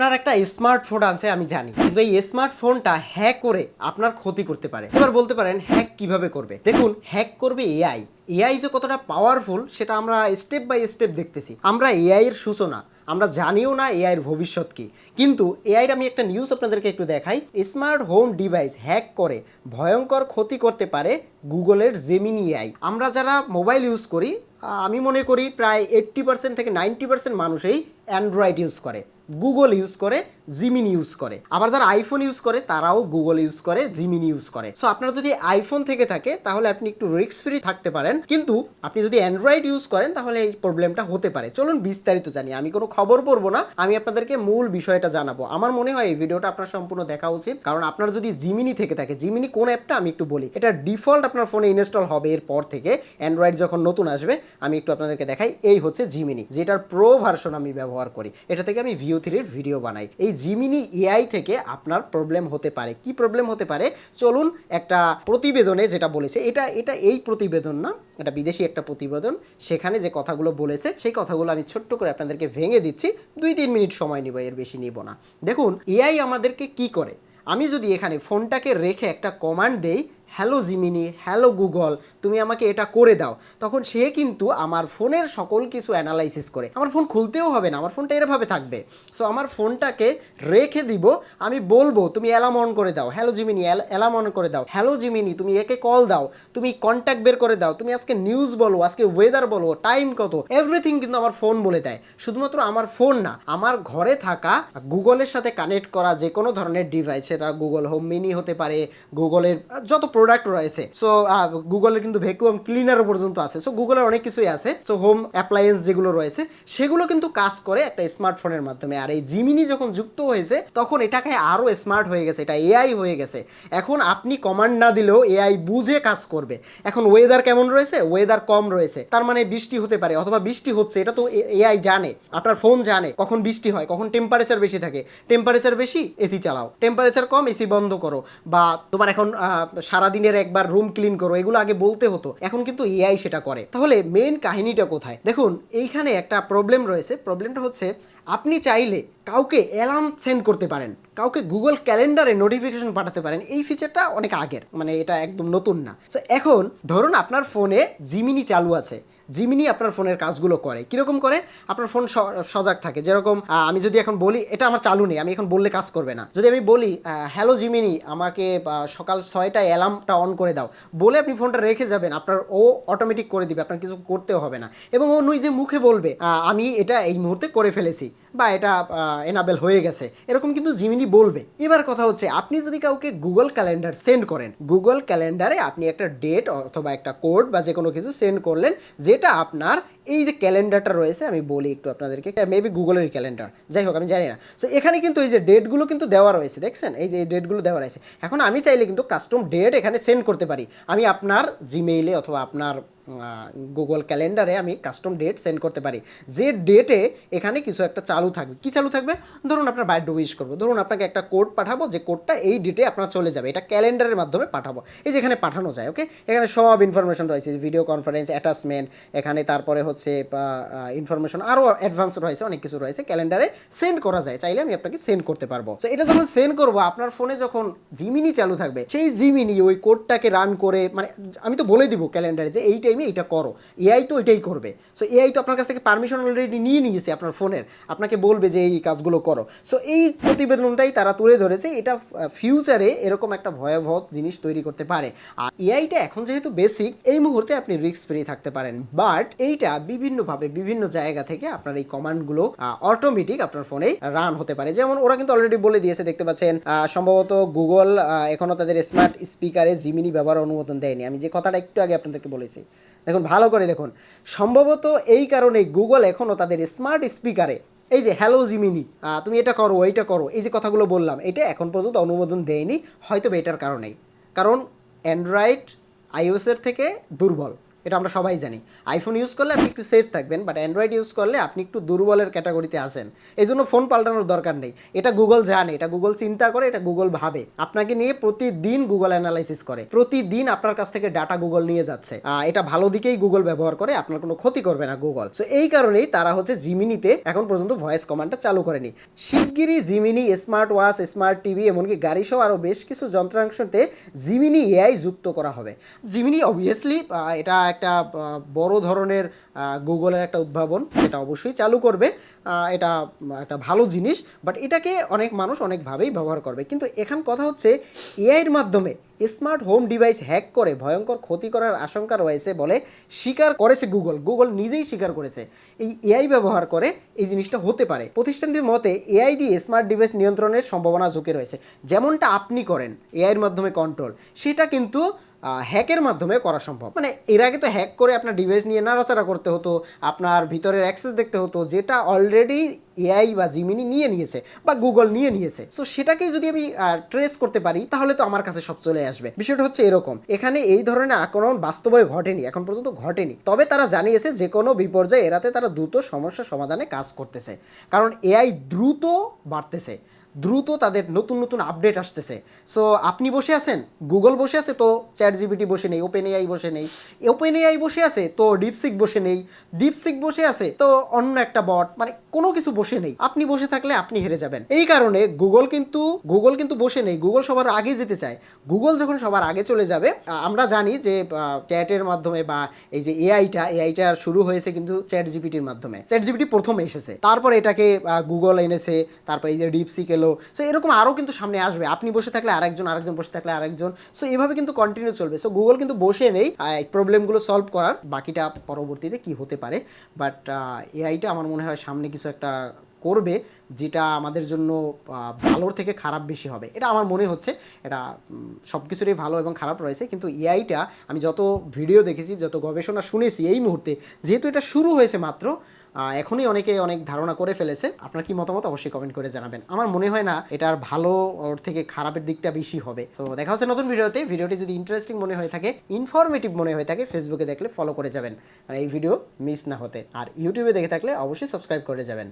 আপনার একটা স্মার্টফোন আছে, আমি জানি। কিন্তু এই স্মার্টফোনটা হ্যাক করে আপনার ক্ষতি করতে পারে। এবার বলতে পারেন হ্যাক কীভাবে করবে? দেখুন হ্যাক করবে এআই এআই যে কতটা পাওয়ারফুল সেটা আমরা স্টেপ বাই স্টেপ দেখতেছি। আমরা এআই এর সূচনা, আমরা জানিও না এআই এর ভবিষ্যৎ কি। কিন্তু এআই এর আমি একটা নিউজ আপনাদেরকে একটু দেখাই। স্মার্ট হোম ডিভাইস হ্যাক করে ভয়ঙ্কর ক্ষতি করতে পারে গুগলের জেমিনি এআই আমরা যারা মোবাইল ইউজ করি আমি মনে করি প্রায় এইট্টি পার্সেন্ট থেকে নাইনটি পার্সেন্ট মানুষই অ্যান্ড্রয়েড ইউজ করে। গুগল ইউজ করে জিমিনি ইউজ করে। আবার যারা আইফোন ইউজ করে, তারাও গুগল ইউজ করে জিমিনি ইউজ করে। সো আপনার যদি আইফোন থেকে থাকে, তাহলে আপনি একটু রিস্ক ফ্রি থাকতে পারেন। কিন্তু আপনি যদি অ্যান্ড্রয়েড ইউজ করেন, তাহলে এই প্রবলেমটা হতে পারে। চলুন বিস্তারিত জানি। আমি কোনো খবর পড়ব না। আমি আপনাদেরকে মূল বিষয়টা জানাব। আমার মনে হয় এই ভিডিওটা আপনার সম্পূর্ণ দেখা উচিত। কারণ আপনার যদি জিমিনি থেকে থাকে জিমিনি কোন অ্যাপটা আমি একটু বলি। এটা ডিফল্ট আপনার ফোনে ইনস্টল হবে এরপর থেকে। অ্যান্ড্রয়েড যখন নতুন আসবে, আমি একটু আপনাদেরকে দেখাই। এই হচ্ছে জিমিনি যেটার প্রো ভার্সন আমি ব্যবহার করি। এটা থেকে আমি ভিও থ্রির ভিডিও বানাই। এই জিমিনি এআই থেকে আপনার প্রবলেম হতে পারে। কি প্রবলেম হতে পারে? চলুন একটা প্রতিবেদনে যেটা বলেছে, এটা এটা এই প্রতিবেদন না, এটা বিদেশি একটা প্রতিবেদন, সেখানে যে কথাগুলো বলেছে, সেই কথাগুলো আমি ছোট্ট করে আপনাদেরকে ভেঙে দিচ্ছি, দুই তিন মিনিট সময় নিব, এর বেশি নিব না। দেখুন এআই আমাদেরকে কি করে? আমি যদি এখানে ফোনটাকে রেখে একটা কমান্ড দেই হ্যালো জিমিনি, হ্যালো গুগল, তুমি আমাকে এটা করে দাও। তখন সে কিন্তু আমার ফোনের সকল কিছু অ্যানালাইসিস করে। আমার ফোন খুলতেও হবে না, আমার ফোনটা এরভাবে থাকবে। সো আমার ফোনটাকে রেখে দিব, আমি বলব, তুমি অ্যালার্ম অন করে দাও। হ্যালো জিমিনি অ্যালার্ম অন করে দাও। হ্যালো জিমিনি, তুমি একে কল দাও। তুমি কন্ট্যাক্ট বের করে দাও। তুমি আজকে নিউজ বলো, আজকে ওয়েদার বলো টাইম কত এভরিথিং কিন্তু আমার ফোন বলে দেয়। শুধুমাত্র আমার ফোন না, আমার ঘরে থাকা গুগলের সাথে কানেক্ট করা যে কোনো ধরনের ডিভাইস সেটা গুগল হোম মিনি হতে পারে, গুগলের যত প্রোডাক্ট রয়েছে। সো গুগলের কিন্তু ভ্যাকুয়াম ক্লিনারও পর্যন্ত আছে। সো গুগলের অনেক কিছুই আছে। সো হোম অ্যাপ্লায়েন্স যেগুলো রয়েছে সেগুলো কিন্তু কাজ করে একটা স্মার্টফোনের মাধ্যমে। আর এই জিমিনি যখন যুক্ত হয়েছে তখন এটাকে আরও স্মার্ট হয়ে গেছে। এটা এআই হয়ে গেছে। এখন আপনি কমান্ড না দিলেও এআই বুঝে কাজ করবে। এখন ওয়েদার কেমন রয়েছে? ওয়েদার কম রয়েছে। তার মানে বৃষ্টি হতে পারে অথবা বৃষ্টি হচ্ছে এটা তো এআই জানে। আপনার ফোন জানে। কখন বৃষ্টি হয় কখন টেম্পারেচার বেশি থাকে। টেম্পারেচার বেশি এসি চালাও। টেম্পারেচার কম এসি বন্ধ করো। বা তোমার এখন আহ, সারাদিনের একবার রুম ক্লিন করো, এগুলো আগে বলতে হতো, এখন কিন্তু এআই সেটা করে। তাহলে মেন কাহিনীটা কোথায়? দেখুন, এইখানে একটা প্রবলেম রয়েছে। প্রবলেমটা হচ্ছে, আপনি চাইলে কাউকে অ্যালার্ম সেন্ড করতে পারেন, কাউকে গুগল ক্যালেন্ডারে নোটিফিকেশন পাঠাতে পারেন। এই ফিচারটা অনেক আগের মানে এটা একদম নতুন না। তো এখন ধরুন আপনার ফোনে জিমিনি চালু আছে। জিমিনি আপনার ফোনের কাজগুলো করে। কীরকম করে? আপনার ফোন সজাগ থাকে। যেরকম আমি যদি এখন বলি, এটা আমার চালু নেই, আমি এখন বললে কাজ করবে না। যদি আমি বলি হ্যালো জিমিনি আমাকে সকাল ছয়টায় অ্যালার্মটা অন করে দাও। বলে আপনি ফোনটা রেখে যাবেন, আপনার ও অটোমেটিক করে দিবে, আপনার কিছু করতেও হবে না। এবং ও নিজে মুখে বলবে আমি এটা এই মুহূর্তে করে ফেলেছি বা এটা এনাবেল হয়ে গেছে। এরকম কিন্তু জিমিনি বলবে। এবার কথা হচ্ছে, আপনি যদি কাউকে গুগল ক্যালেন্ডার সেন্ড করেন গুগল ক্যালেন্ডারে আপনি একটা ডেট অথবা একটা কোড বা যে কোনো কিছু সেন্ড করলেন যেটা আপনার এই যে ক্যালেন্ডারটা রয়েছে, আমি বলি একটু আপনাদেরকে মেবি গুগলের ক্যালেন্ডার, যাই হোক, আমি জানি না। সো এখানে কিন্তু এই যে ডেটগুলো কিন্তু দেওয়া রয়েছে, দেখছেন? এই যে এই ডেটগুলো দেওয়া রয়েছে। এখন আমি চাইলে কিন্তু কাস্টম ডেট এখানে সেন্ড করতে পারি। আমি আপনার জিমেইলে অথবা আপনার গুগল ক্যালেন্ডারে আমি কাস্টম ডেট সেন্ড করতে পারি। যে ডেটে এখানে কিছু একটা চালু থাকবে। কি চালু থাকবে? ধরুন আপনার বার্থডে উইশ করব। ধরুন আপনাকে একটা কোড পাঠাবো যে কোডটা এই ডেটে আপনার চলে যাবে। এটা ক্যালেন্ডারের মাধ্যমে পাঠাবো। এই যে এখানে পাঠানো যায় ওকে এখানে সব ইনফরমেশন রয়েছে। ভিডিও কনফারেন্স অ্যাটাচমেন্ট এখানে তারপরে হচ্ছে ইনফরমেশন আরও অ্যাডভান্স রয়েছে, অনেক কিছু রয়েছে। ক্যালেন্ডারে সেন্ড করা যায়। চাইলে আমি আপনাকে সেন্ড করতে পারব। তো এটা যখন সেন্ড করব, আপনার ফোনে যখন জিমিনি চালু থাকবে, সেই জিমিনি ওই কোডটাকে রান করে মানে আমি তো বলে দিব ক্যালেন্ডারে যে এই টাইমে এটা করো। এআই তো এটাই করবে। সো এআই তো আপনার কাছ থেকে পারমিশন অলরেডি নিয়ে নিয়েছে আপনার ফোনের। আপনাকে বলবে যে এই কাজগুলো করো। সো এই প্রতিবেদনটাই তারা তুলে ধরেছে। এটা ফিউচারে এরকম একটা ভয়াবহ জিনিস তৈরি করতে পারে। আর এআইটা এখন যেহেতু বেসিক এই মুহূর্তে আপনি রিস্ক ফ্রি থাকতে পারেন। বাট এইটা বিভিন্নভাবে বিভিন্ন জায়গা থেকে আপনার এই কমান্ডগুলো অটোমেটিক আপনার ফোনে রান হতে পারে। যেমন ওরা কিন্তু অলরেডি বলে দিয়েছে, দেখতে পাচ্ছেন সম্ভবত গুগল এখনও তাদের স্মার্ট স্পিকারে জিমিনি ব্যবহার অনুমোদন দেয়নি। আমি যে কথাটা একটু আগে আপনাদেরকে বলেছি। দেখুন, ভালো করে দেখুন। সম্ভবত এই কারণে গুগল এখনও তাদের স্মার্ট স্পিকারে এই যে হ্যালো জিমিনি তুমি এটা করো, এইটা করো এই যে কথাগুলো বললাম, এটা এখন পর্যন্ত অনুমোদন দেয়নি হয়তো এটার কারণেই। কারণ অ্যান্ড্রয়েড আইওএসের থেকে দুর্বল। এটা আমরা সবাই জানি। আইফোন ইউজ করলে আপনি একটু সেফ থাকবেন বাট অ্যান্ড্রয়েড ইউজ করলে আপনি একটু দুর্বলের ক্যাটাগরিতে আসেন এই জন্য ফোন পাল্টানোর দরকার নেই। এটা গুগল জানে, এটা গুগল চিন্তা করে, এটা গুগল ভাবে। আপনাকে নিয়ে প্রতিদিন গুগল অ্যানালাইসিস করে। প্রতিদিন আপনার কাছ থেকে ডাটা গুগল নিয়ে যাচ্ছে। এটা ভালো দিকেই গুগল ব্যবহার করে, আপনার কোনো ক্ষতি করবে না গুগল সো এই কারণেই তারা হচ্ছে জিমিনিতে এখন পর্যন্ত ভয়েস কমান্ডটা চালু করেনি। শিগগিরই Gemini smart watch smart TV এমনকি গাড়ি সহ আরও বেশ কিছু যন্ত্রাংশতে জিমিনি এআই যুক্ত করা হবে। জিমিনি অবভিয়াসলি এটা একটা বড় ধরনের গুগলের একটা উদ্ভাবন সেটা অবশ্যই চালু করবে। এটা একটা ভালো জিনিস বাট এটাকে অনেক মানুষ অনেকভাবেই ব্যবহার করবে। কিন্তু এখান কথা হচ্ছে, এআইয়ের মাধ্যমে স্মার্ট হোম ডিভাইস হ্যাক করে ভয়ঙ্কর ক্ষতি করার আশঙ্কা রয়েছে বলে স্বীকার করেছে গুগল। গুগল নিজেই স্বীকার করেছে, এই এআই ব্যবহার করে এই জিনিসটা হতে পারে। প্রতিষ্ঠানটির মতে, এআই দিয়ে স্মার্ট ডিভাইস নিয়ন্ত্রণের সম্ভাবনা ঝুঁকে রয়েছে। যেমনটা আপনি করেন, এআইয়ের মাধ্যমে কন্ট্রোল সেটা কিন্তু হ্যাকের মাধ্যমে করা সম্ভব। মানে এর আগে তো হ্যাক করে আপনার ডিভাইস নিয়ে নাড়াচাড়া করতে হতো, আপনার ভিতরের অ্যাক্সেস দেখতে হতো, যেটা অলরেডি এআই বা জিমিনি নিয়ে নিয়েছে বা গুগল নিয়ে নিয়েছে। সো সেটাকে যদি আমি ট্রেস করতে পারি, তাহলে তো আমার কাছে সব চলে আসবে। বিষয়টা হচ্ছে এরকম। এখানে এই ধরনের আক্রমণ বাস্তবে ঘটেনি, এখন পর্যন্ত ঘটেনি। তবে তারা জানিয়েছে যে কোনো বিপর্যয় এড়াতে তারা দ্রুত সমস্যা সমাধানে কাজ করতেছে। কারণ এআই দ্রুত বাড়তেছে। দ্রুত তাদের নতুন নতুন আপডেট আসতেছে। সো আপনি বসে আছেন? গুগল বসে আছে তো চ্যাট জিবিটি বসে নেই ওপেন এআই বসে নেই। ওপেন এআই বসে আছে তো ডিপসিক বসে নেই। ডিপসিক বসে আছে তো, অন্য একটা বট মানে কোনো কিছু বসে নেই। আপনি বসে থাকলে আপনি হেরে যাবেন। এই কারণে গুগল কিন্তু গুগল কিন্তু বসে নেই। গুগল সবার আগে যেতে চায়। গুগল যখন সবার আগে চলে যাবে আমরা জানি যে চ্যাটের মাধ্যমে বা এই যে এআইটা এআইটা শুরু হয়েছে কিন্তু চ্যাট জিপিটির মাধ্যমে। চ্যাট জিপিটি প্রথম এসেছে। তারপর এটাকে গুগল এনেছে। তারপর এই যে ডিপসিক এলো। সো এরকম আরও কিন্তু সামনে আসবে। আপনি বসে থাকলে আরেকজন আরেকজন বসে থাকলে আরেকজন। সো এভাবে কিন্তু কন্টিনিউ চলবে। সো গুগল কিন্তু বসে নেই প্রবলেমগুলো সলভ করার। বাকিটা পরবর্তীতে কি হতে পারে? বাট এআইটা আমার মনে হয় সামনে কিছু একটা করবে, যেটা আমাদের জন্য ভালোর থেকে খারাপ বেশি হবে। এটা আমার মনে হচ্ছে। এটা সব কিছুরই ভালো এবং খারাপ রয়েছে। কিন্তু এআইটা আমি যত ভিডিও দেখেছি, যত গবেষণা শুনেছি এই মুহূর্তে, যেহেতু এটা শুরু হয়েছে মাত্র এখনই অনেকে অনেক ধারণা করে ফেলেছে। আপনার কি মতামত? অবশ্যই কমেন্ট করে জানাবেন। আমার মনে হয় না, এটার ভালো ওর থেকে খারাপের দিকটা বেশি হবে। তো দেখা হচ্ছে নতুন ভিডিওতে। ভিডিওটি যদি ইন্টারেস্টিং মনে হয়ে থাকে ইনফরমেটিভ মনে হয়ে থাকে ফেসবুকে দেখলে ফলো করে যাবেন। আর এই ভিডিও মিস না হতে। আর ইউটিউবে দেখে থাকলে অবশ্যই সাবস্ক্রাইব করে যাবেন।